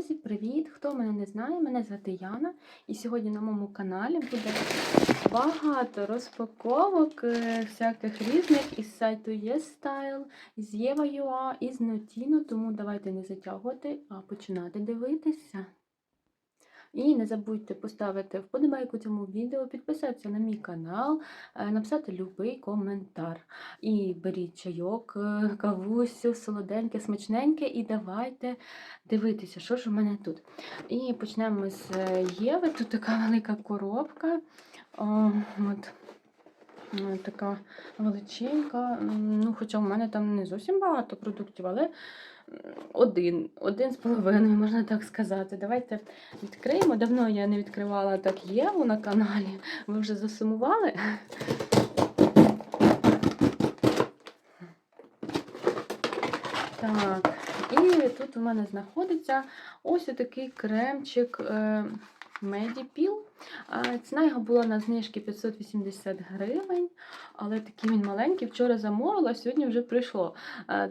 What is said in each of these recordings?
Друзі, привіт! Хто мене не знає, мене звати Яна. І сьогодні на моєму каналі буде багато розпаковок е, всяких різних із сайту YesStyle, з Єва.ua, із Notino, тому давайте не затягувати, а починати дивитися. І не забудьте поставити вподобайку цьому відео, підписатися на мій канал, е, написати любий коментар. І беріть чайок, е, кавусю, солоденьке, смачненьке, і давайте дивитися, що ж у мене тут. І почнемо з е, Єви. Тут така велика коробка. О, от. Така величенька. Ну, хоча в мене там не зовсім багато продуктів, але один, один з половиною, можна так сказати. Давайте відкриємо. Давно я не відкривала так Єву на каналі. Ви вже засумували? Так, і тут у мене знаходиться ось такий кремчик е. Е, Ціна його була на знижці 580 гривень, але такий він маленький. Вчора замовила, сьогодні вже прийшло.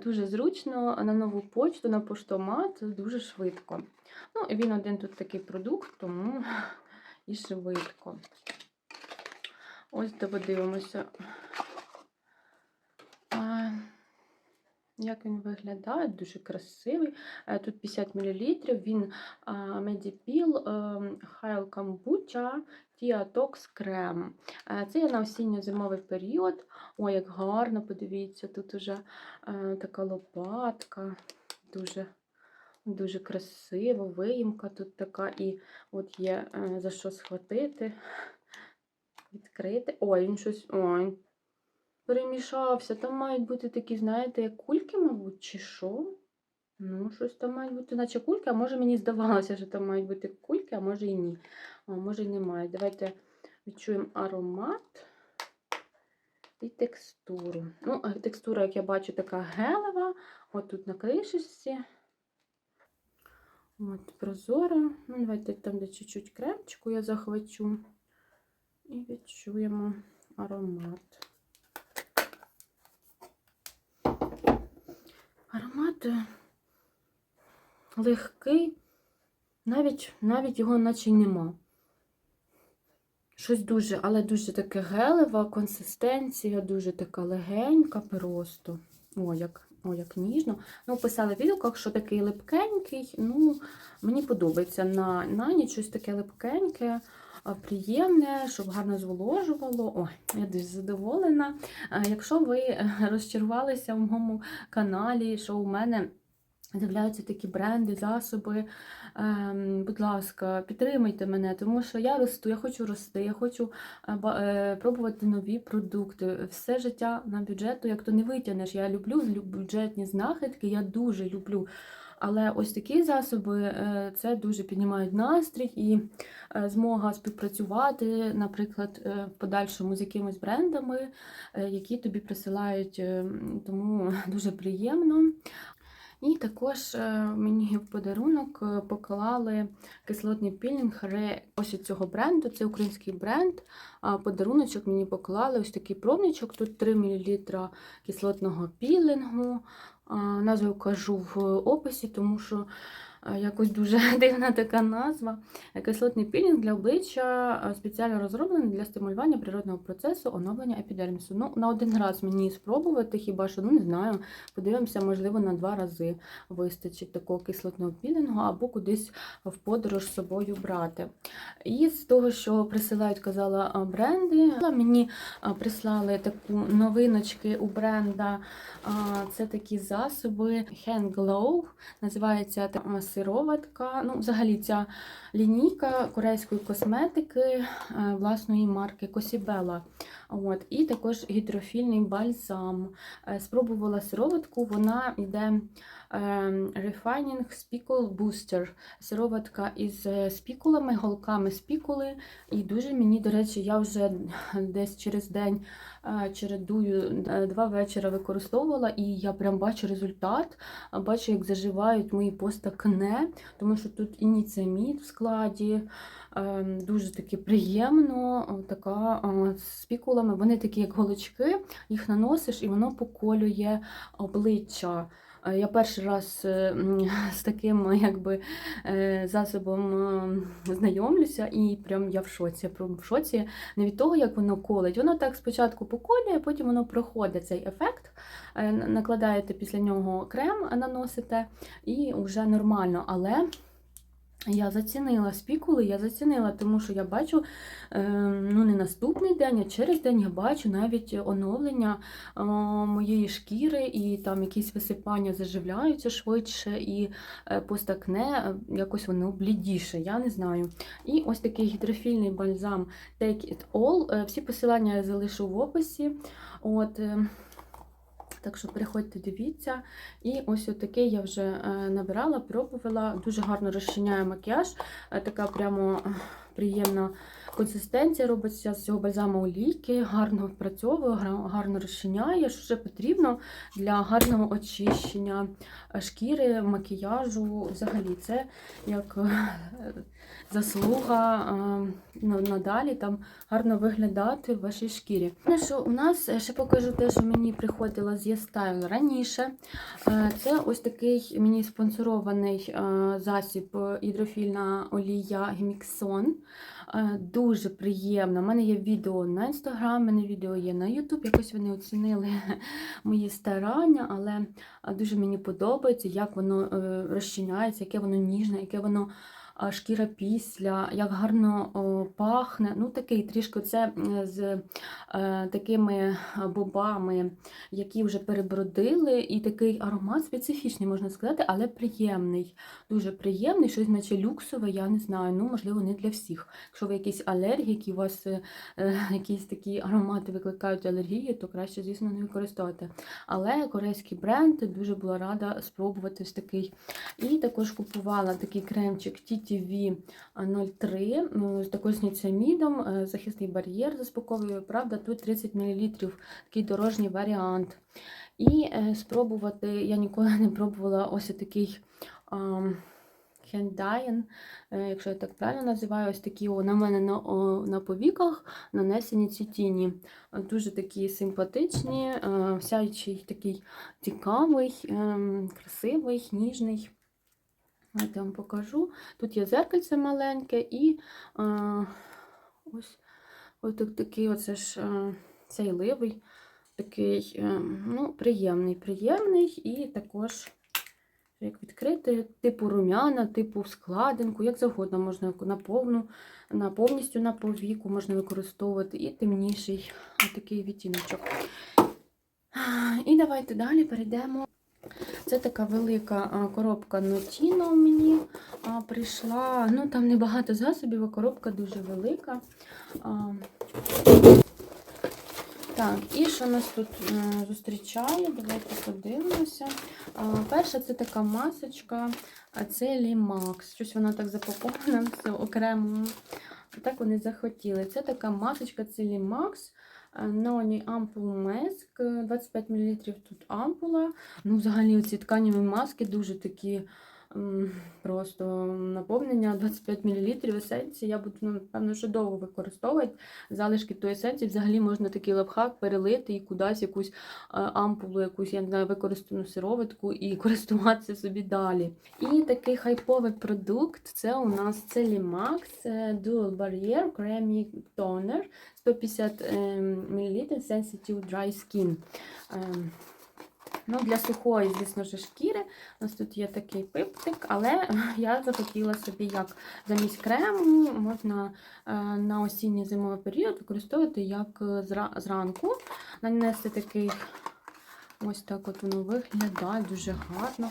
Дуже зручно на нову почту, на поштомат, дуже швидко. Ну, він один тут такий продукт, тому і швидко. Ось подивимося. А, Як він виглядає, дуже красивий. Е, Тут 50 мл, він Medipil е, Хайл Камбуча Тіатокс Крем. Е, Це є на осінньо-зимовий період. Ой, як гарно, подивіться, тут уже така лопатка, дуже, дуже красиво, виїмка тут така, і от є за що схватити, відкрити. Ой, він щось. Ой, перемішався. Там мають бути такі, знаєте, як кульки, мабуть, чи що? Ну, щось там мають бути, наче кульки, а може мені здавалося, що там мають бути кульки, а може і ні. А може і немає. Давайте відчуємо аромат і текстуру. Ну, текстура, як я бачу, така гелева. От тут на кришечці. От, прозора. Ну, давайте там, де чуть-чуть кремчику я захвачу. І відчуємо аромат. Аромат е, легкий, навіть, навіть його наче нема. Щось дуже, але дуже таке гелева, консистенція, дуже така легенька просто. О, як, о, як ніжно. Ну, писали в відгуках, що такий липкенький. Ну, мені подобається на, на ніч щось таке липкеньке, приємне, щоб гарно зволожувало. Ой, я дуже задоволена. Якщо ви е, розчарувалися в моєму каналі, що у мене з'являються такі бренди, засоби. Ем, будь ласка, підтримайте мене, тому що я росту, я хочу рости, я хочу е, е, пробувати нові продукти. Все життя на бюджету, як то не витягнеш. Я люблю бюджетні знахідки, я дуже люблю. Але ось такі засоби е, це дуже піднімають настрій і е, змога співпрацювати, наприклад, е, в подальшому з якимись брендами, які тобі присилають, тому дуже приємно. І також мені в подарунок поклали кислотний пілінг Ре ось цього бренду. Це український бренд. А Подаруночок мені поклали ось такий пробничок. Тут 3 мл кислотного пілінгу. Назву кажу в описі, тому що якось дуже дивна така назва. Е, Кислотний пілінг для обличчя е, спеціально розроблений для стимулювання природного процесу оновлення епідермісу. Ну, на один раз мені спробувати, хіба що, ну не знаю, подивимося, можливо, на два рази вистачить такого кислотного пілінгу або кудись в подорож з собою брати. І з того, що присилають, казала бренди, мені прислали таку новиночки у бренда. Це такі засоби Hand Glow, називається сироватка. Ну, взагалі, ця лінійка корейської косметики е, власної марки Косібела. От, і також гідрофільний бальзам. Е, Спробувала сироватку, вона йде ем, Refining Speckle Booster. Сироватка із е, спікулами, голками спікули. І дуже мені, до речі, я вже десь через день е, чередую е, два вечора використовувала, і я прям бачу результат. Бачу, як заживають мої постакне, тому що тут ініціамід в складі. ем, Дуже таки приємно, така з спікулами. Вони такі, як голочки, їх наносиш, і воно поколює обличчя. Е, Я перший раз е, з таким якби, е, засобом е, знайомлюся, і прям я в шоці. Прям в шоці не від того, як воно колить. Воно так спочатку поколює, потім воно проходить цей ефект. Накладаєте після нього крем, наносите, і вже нормально. Але я зацінила спікули, я зацінила, тому що я бачу е, ну не наступний день, а через день я бачу навіть оновлення моєї шкіри, і там якісь висипання заживляються швидше, і е, постакне е, якось воно блідіше, я не знаю. І ось такий гідрофільний бальзам Take It All. Е, Всі посилання я залишу в описі. От, е, так що приходьте, дивіться. І ось отакий я вже е, набирала, пробувала. Дуже гарно розчиняє макіяж. Е, Така прямо е, приємна консистенція робиться з цього бальзаму олійки, гарно впрацьовує, гарно розчиняє, що вже потрібно для гарного очищення е, шкіри, макіяжу. Взагалі, це як е, заслуга е, надалі там гарно виглядати в вашій шкірі. Що у нас ще покажу те, що мені приходило з Єстайл раніше. Це ось такий мені спонсорований засіб гідрофільна олія Геміксон. Е, Дуже приємно. У мене є відео на інстаграм, мене відео є на Ютуб. Якось вони оцінили мої старання, але е, дуже мені подобається, як воно е, розчиняється, яке воно ніжне, яке воно шкіра після, як гарно пахне. Ну, такий трішки це з е, такими бобами, які вже перебродили, і такий аромат специфічний, можна сказати, але приємний. Дуже приємний, щось наче люксове, я не знаю. Ну, можливо, не для всіх. Якщо ви якісь алергіки, у вас е, е, якісь такі аромати викликають алергію, то краще, звісно, не використовувати. Але корейський бренд дуже була рада спробувати ось такий. І також купувала такий кремчик TTV 03 ну, з також ніцамідом, е, захисний бар'єр заспокоює. Правда, тут 30 мл, такий дорожній варіант. І е, спробувати, я ніколи не пробувала ось такий. Хендайн, е, якщо я так правильно називаю, ось такі о, на мене на, о, на повіках нанесені ці тіні. Дуже такі симпатичні, сяючий такий цікавий, ем, красивий, ніжний. Давайте я вам покажу. Тут є зеркальце маленьке і е, ось, ось так, такий оце ж цей ливий, такий е, ну, приємний, приємний і також як відкрити, типу рум'яна, типу складинку, як завгодно можна на повну, на повністю на повіку можна використовувати і темніший такий відтіночок. І давайте далі перейдемо. Це така велика коробка Notino мені прийшла. Ну там небагато засобів, а коробка дуже велика. Так, і що нас тут зустрічає? Давайте подивимося. Перша це така масочка, а це Limax. Щось вона так запакована все окремо. Так вони захотіли. Це така масочка, це Limax. Ноні ампул меск, 25 мл тут ампула. Ну, взагалі, ці тканіві маски дуже такі просто наповнення 25 мл есенції. Я буду, ну, напевно, ще довго використовувати. Залишки тої есенції взагалі можна такий лапхак перелити і кудись якусь е, ампулу, якусь, я не знаю, використану сироватку і користуватися собі далі. І такий хайповий продукт це у нас це Limax це Dual Barrier Creamy Toner 150 мл Sensitive Dry Skin. Ну, Для сухої, звісно ж, шкіри. У нас тут є такий пиптик, але я захотіла собі, як замість крему, можна е, на осінній зимовий період використовувати як е, зра- зранку. Нанести такий ось так от воно виглядає дуже гарно.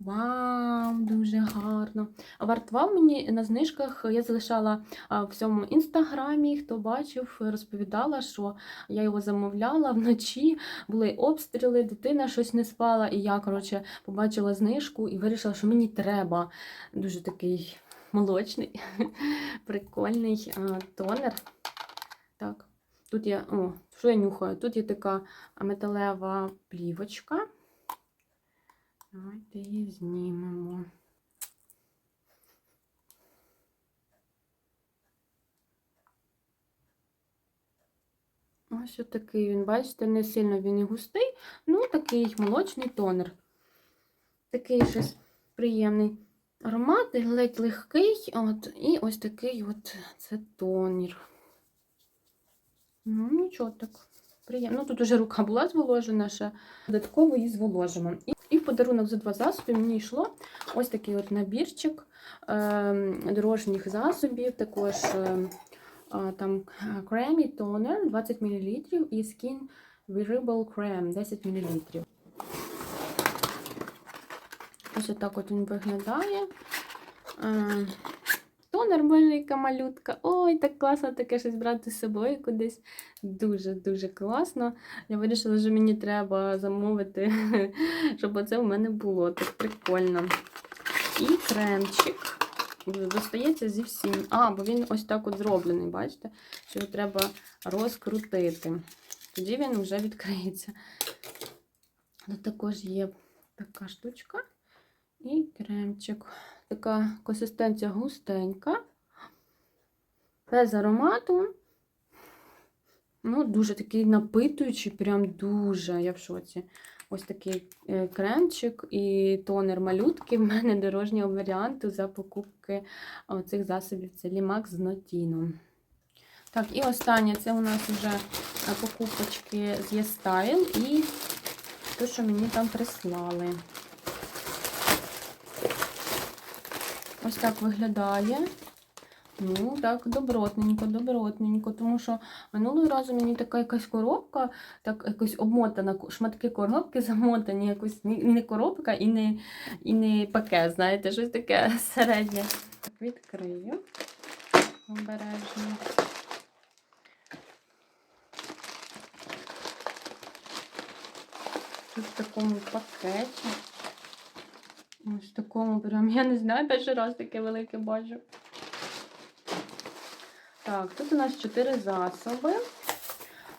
Вау, дуже гарно. Вартував мені на знижках, я залишала в цьому інстаграмі, хто бачив, розповідала, що я його замовляла вночі, були обстріли, дитина щось не спала, і я, коротше, побачила знижку і вирішила, що мені треба. Дуже такий молочний, прикольний тонер. Так, тут є, о, що я нюхаю? Тут є така металева плівочка. Давайте її знімемо. Ось такий він, бачите, не сильно він і густий, ну такий молочний тонер. Такий щось приємний аромат, ледь легкий. От, і ось такий от це тонір. Ну, нічого так. Приємно. Ну, тут уже рука була зволожена, ще додатково її зволожимо. І, в подарунок за два засоби мені йшло ось такий от набірчик е, дорожніх засобів, також е, е, там кремі тонер 20 мл і Skin Wearable Cream 10 мл. Ось отак от він виглядає. Тонер маленька малютка. Ой, так класно таке щось брати з собою кудись. Дуже-дуже класно. Я вирішила, що мені треба замовити, щоб оце в мене було. Так прикольно. І кремчик. Достається зі всім. А, бо він ось так от зроблений, бачите? Що його треба розкрутити. Тоді він вже відкриється. Тут також є така штучка. І кремчик. Така консистенція густенька, без аромату. Ну, дуже такий напитуючий, прям дуже, я в шоці. Ось такий е, кремчик і тонер малютки. В мене дорожнього варіанту за покупки цих засобів це лімак з нотіном. Так, і останнє це у нас вже покупочки з Єстайл і те, що мені там прислали. Ось так виглядає. Ну, так, добротненько, добротненько, тому що минулого разу мені така якась коробка, так якось обмотана, шматки коробки замотані, якось не коробка і не і не пакет, знаєте, щось таке середнє. Так, відкрию обережно. Тут в такому пакеті. Ось такому прям, я не знаю, перший раз таке велике бачу. Так, тут у нас 4 засоби.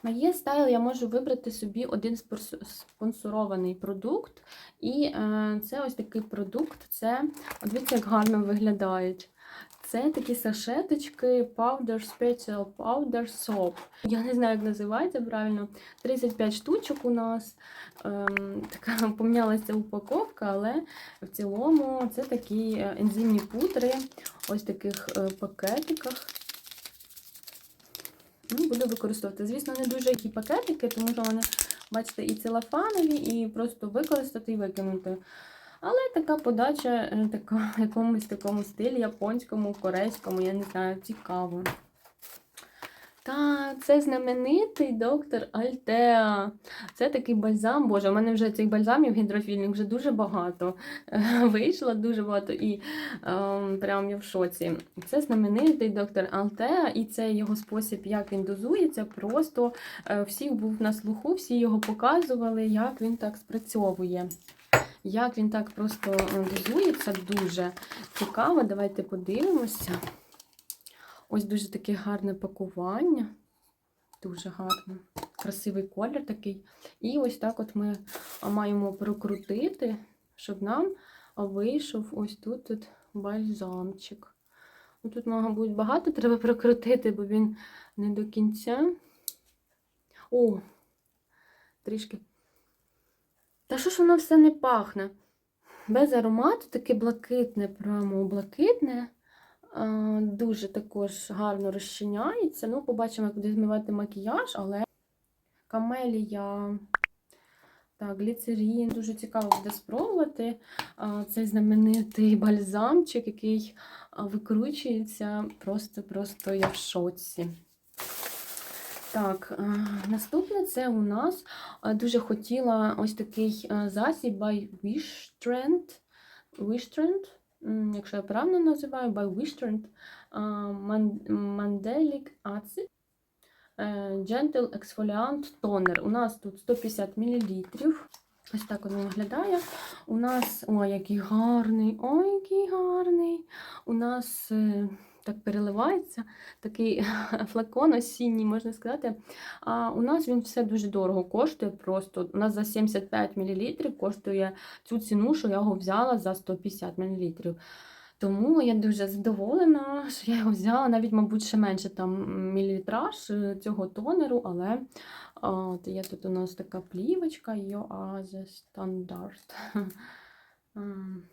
На є стайл я можу вибрати собі один спонсорований продукт. І е, це ось такий продукт. Це, дивіться, як гарно виглядають. Це такі сашеточки Powder Special Powder Soap. Я не знаю, як називається правильно. 35 штучок у нас. Ем, така помінялася упаковка, але в цілому це такі е, ензимні пудри, ось таких е, пакетиках. Ну, Буду використовувати. Звісно, не дуже які пакетики, тому що вони, бачите, і целофанові, і просто використати і викинути. Але така подача е, така, в якомусь такому стилі, японському, корейському, я не знаю, цікаво. Так, це знаменитий доктор Альтеа. Це такий бальзам. Боже, у мене вже цих бальзамів гідрофільних вже дуже багато. Вийшло дуже багато і ем, прям я в шоці. Це знаменитий доктор Альтеа, і це його спосіб, як він дозується. Просто е, всіх був на слуху, всі його показували, як він так спрацьовує. Як він так просто е, дозується, дуже цікаво. Давайте подивимося. Ось дуже таке гарне пакування. Дуже гарно. Красивий колір такий. І ось так от ми маємо прокрутити, щоб нам вийшов ось тут тут бальзамчик. Ну, тут, мабуть, багато треба прокрутити, бо він не до кінця. О, трішки що ж воно все не пахне? Без аромату, таке блакитне, прямо блакитне. Дуже також гарно розчиняється. Ну, побачимо, як змивати макіяж, але камелія, так, гліцерін. Дуже цікаво буде спробувати. Цей знаменитий бальзамчик, який викручується. Просто-просто я в шоці. Так, е, наступне це у нас е, дуже хотіла ось такий е, засіб by Wishtrend, Wishtrend, якщо я правильно називаю, by Wishtrend Mandelic Acid Gentle Exfoliant Toner. У нас тут 150 мл. Ось так він виглядає. У нас, ой, який гарний, ой, який гарний. У нас так переливається, такий флакон осінній, можна сказати. А у нас він все дуже дорого коштує. Просто у нас за 75 мл коштує цю ціну, що я його взяла за 150 мл. Тому я дуже задоволена, що я його взяла, навіть, мабуть, ще менше там мілітраж е, цього тонеру, але от є тут у нас така плівочка Standard. Ам,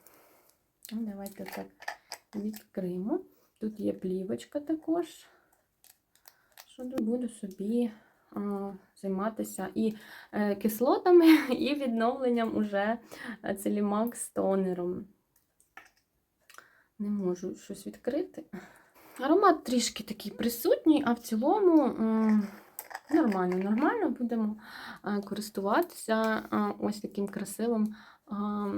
ну, Давайте так відкриємо. Тут є плівочка також. Що буду собі займатися і е, кислотами, і відновленням уже целімакс тонером. Не можу щось відкрити. Аромат трішки такий присутній, а в цілому нормально, нормально будемо е, користуватися е, ось таким красивим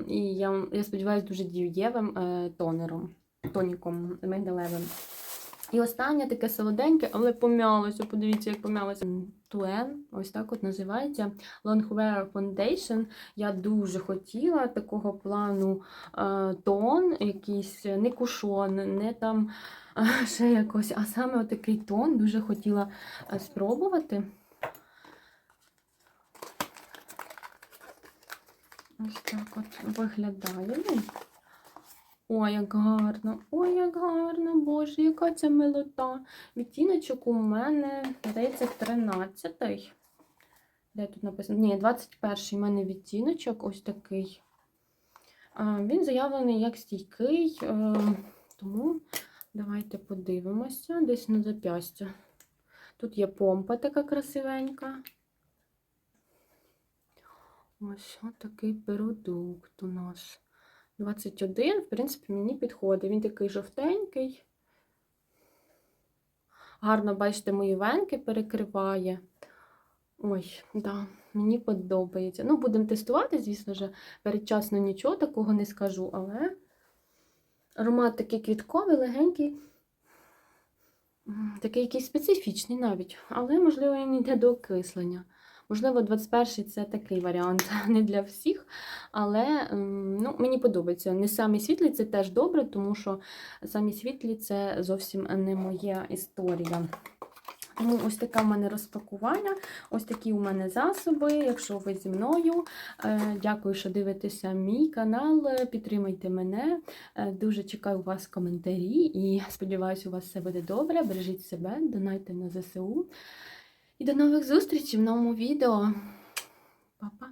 і я, я сподіваюся, дуже дієвим е, тонером, тоніком мигдалевим. І останнє таке солоденьке, але пом'ялося. Подивіться, як пом'ялося. Туен, ось так от називається Longwear Foundation. Я дуже хотіла такого плану е, тон, якийсь не кушон, не там е, ще якось, а саме отакий тон дуже хотіла е, спробувати. Ось так от виглядає. Ой, як гарно, ой, як гарно, боже, яка ця милота. Відтіночок у мене, здається, 13-й. Де тут написано? Ні, 21-й у мене відтіночок, ось такий. Він заявлений як стійкий, е, тому давайте подивимося десь на зап'ястя. Тут є помпа така красивенька. Ось такий продукт у нас. 21, в принципі, мені підходить. Він такий жовтенький. Гарно, бачите, мої венки перекриває. Ой, да, мені подобається. Ну, будемо тестувати, звісно ж, передчасно нічого такого не скажу, але аромат такий квітковий, легенький, такий якийсь специфічний навіть, але, можливо, він йде до окислення. Можливо, 21-й це такий варіант, не для всіх. Але ем, ну, мені подобається. Не самі світлі це теж добре, тому що самі світлі це зовсім не моя історія. Тому ось таке в мене розпакування, ось такі у мене засоби. Якщо ви зі мною, Е, дякую, що дивитеся мій канал. Підтримайте мене. Е, Дуже чекаю у вас коментарі і сподіваюся, у вас все буде добре. Бережіть себе, донайте на ЗСУ. І до нових зустрічей в новому відео. Па-па!